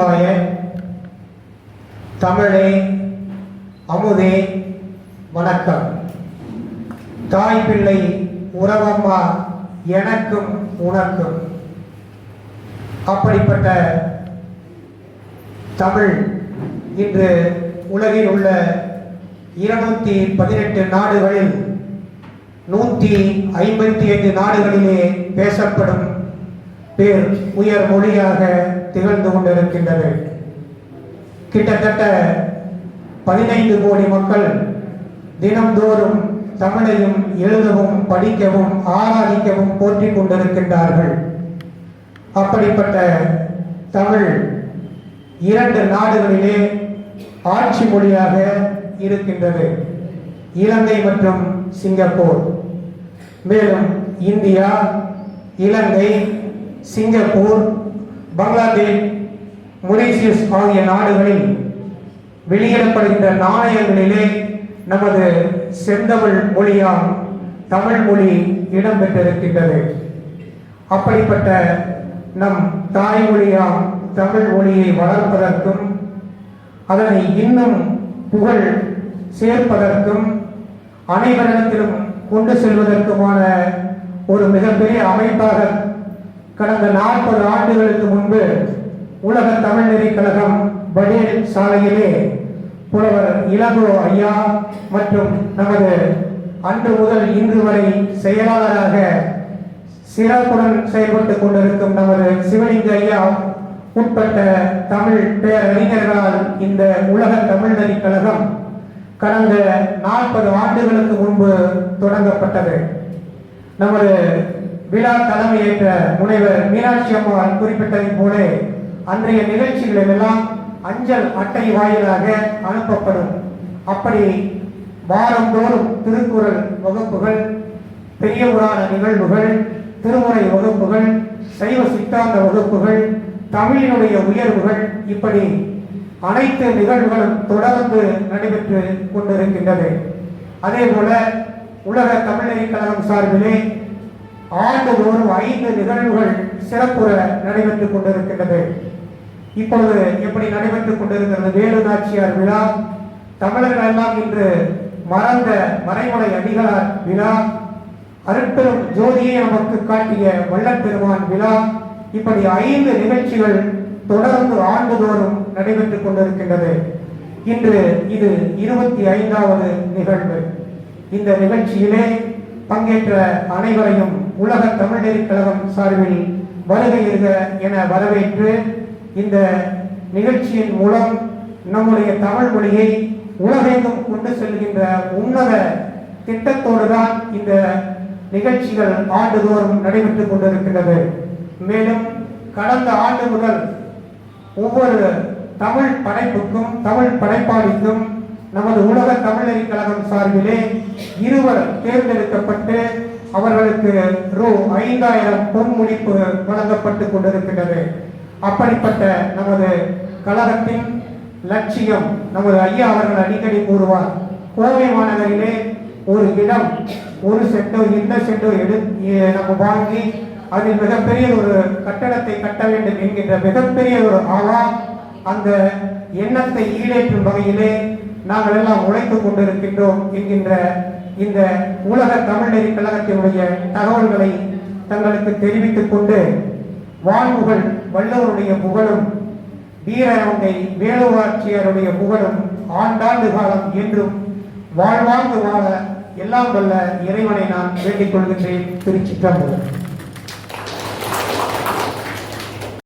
நமச்சிவாய தமிழே அமுதே வணக்கம். தாய் பிள்ளை உறவம்மா எனக்கும் உனக்கும். அப்படிப்பட்ட தமிழ் இன்று உலகில் உள்ள இருநூத்தி பதினெட்டு நாடுகளில் நூற்றி ஐம்பத்தி ஐந்து நாடுகளிலே பேசப்படும் பேர் உயர் மொழியாக திகழ்ந்து கொண்டிருக்கின்றது. கிட்டத்தட்ட பதினைந்து கோடி மக்கள் தினம்தோறும் தமிழையும் எழுதவும் படிக்கவும் ஆராதிக்கவும் போற்றிக் கொண்டிருக்கின்றார்கள். அப்படிப்பட்ட தமிழ் இரண்டு நாடுகளிலே ஆட்சி மொழியாக இருக்கின்றது. இலங்கை மற்றும் சிங்கப்பூர். மேலும் India Ilangai Singapore Bangladesh Mauritius ஆகிய நாடுகளில் வெளியிடப்படுகின்ற நாணயங்களிலே நமது செந்தமிழ் மொழியால் தமிழ் மொழி இடம்பெற்றிருக்கின்றது. அப்படிப்பட்ட நம் தாய்மொழியாம் தமிழ் மொழியை வளர்ப்பதற்கும் அதனை இன்னும் புகழ் சேர்ப்பதற்கும் அனைவரிடத்திலும் கொண்டு செல்வதற்குமான ஒரு மிகப்பெரிய அமைப்பாக கடந்த நாற்பது ஆண்டுகளுக்கு முன்பு உலக தமிழ் நெறிக் கழகம் படேல் சாலையிலே புலவர் இளங்கோ ஐயா மற்றும் நமது அன்று முதல் இன்று வரை செயலாளராக சிறப்புடன் செயல்பட்டுக் கொண்டிருக்கும் நமது சிவலிங்க ஐயா உட்பட்ட தமிழ் பேரறிஞர்களால் இந்த உலக தமிழ் கழகம் கடந்த நாற்பது ஆண்டுகளுக்கு முன்பு தொடங்கப்பட்டது. நமது விழா தலைமையேற்ற முனைவர் மீனாட்சி அம்மாள் குறிப்பிட்டதைப் போல அன்றைய நிகழ்ச்சிகளில் எல்லாம் அஞ்சல் அட்டை வாயிலாக அனுப்பப்படும். அப்படி வாரந்தோறும் திருக்குறள் வகுப்புகள் பெரியவரான நிகழ்வுகள் திருமுறை வகுப்புகள் சைவ சித்தாந்த வகுப்புகள் தமிழினுடைய உயர்வுகள் இப்படி அனைத்து நிகழ்வுகளும் தொடர்ந்து நடைபெற்று கொண்டிருக்கின்றது. அதே போல உலக தமிழறிக் கழகம் சார்பிலே ஆண்டுதோறும் ஐந்து நிகழ்வுகள் சிறப்புற நடைபெற்றுக் கொண்டிருக்கின்றது. இப்பொழுது எப்படி நடைபெற்றுக் கொண்டிருக்கிறது? வேலு நாச்சியார் விழா தமிழர்கள் எல்லாம் இன்று மறந்த மறைமலை அடிகளார் விழா அருட்பெரும் ஜோதியை நமக்கு காட்டிய வல்லப்பெருமான் விழா இப்படி ஐந்து நிகழ்ச்சிகள் தொடர்ந்து ஆண்டுதோறும் நடைபெற்றுக் கொண்டிருக்கின்றது. இன்று இது இருபத்தி ஐந்தாவது நிகழ்வு. இந்த நிகழ்ச்சியிலே பங்கேற்ற அனைவரையும் உலக தமிழ்நெறி கழகம் சார்பில் வருகை இருக என வரவேற்று இந்த நிகழ்ச்சியின் மூலம் நம்முடைய தமிழ் மொழியை உலகெங்கும் கொண்டு செல்கின்ற உன்னத திட்டத்தோடு தான் இந்த நிகழ்ச்சிகள் ஆண்டுதோறும் நடைபெற்றுக் கொண்டிருக்கின்றது. மேலும் கடந்த ஆண்டு முதல் ஒவ்வொரு தமிழ் படைப்புக்கும் தமிழ் படைப்பாளிக்கும் நமது உலக தமிழறி கழகம் சார்பிலே இருவர் தேர்ந்தெடுக்கப்பட்டு அவர்களுக்கு ரூ ஐந்தாயிரம் பொன்முடிப்பு வழங்கப்பட்டு கொண்டிருக்கின்றது. அப்படிப்பட்ட நமது கழகத்தின் லட்சியம் நமது ஐயா அவர்கள் அடிக்கடி கூறுவார் கோவை மாநகரிலே ஒரு இடம் ஒரு செட்டோ இந்த செட்டோ எடு நம்ம வாங்கி அதில் மிகப்பெரிய ஒரு கட்டடத்தை கட்ட வேண்டும் என்கின்ற மிகப்பெரிய ஒரு ஆவா அந்த எண்ணத்தை ஈடேற்றும் வகையிலே நாங்கள் எல்லாம் உழைத்துக் கொண்டிருக்கின்றோம் என்கின்ற இந்த உலக தமிழ் கழகத்தினுடைய தகவல்களை தங்களுக்கு தெரிவித்துக் கொண்டு வாழ்வுகள் வல்லவருடைய புகழும் வீரவங்கை வேலுவாட்சியருடைய புகழும் ஆண்டாண்டு காலம் என்றும் வாழ்வாழ்ந்து வாழ எல்லாம் வல்ல இறைவனை நான் வேண்டிக் கொள்கின்றேன் திருச்சிற்றம்பலம்.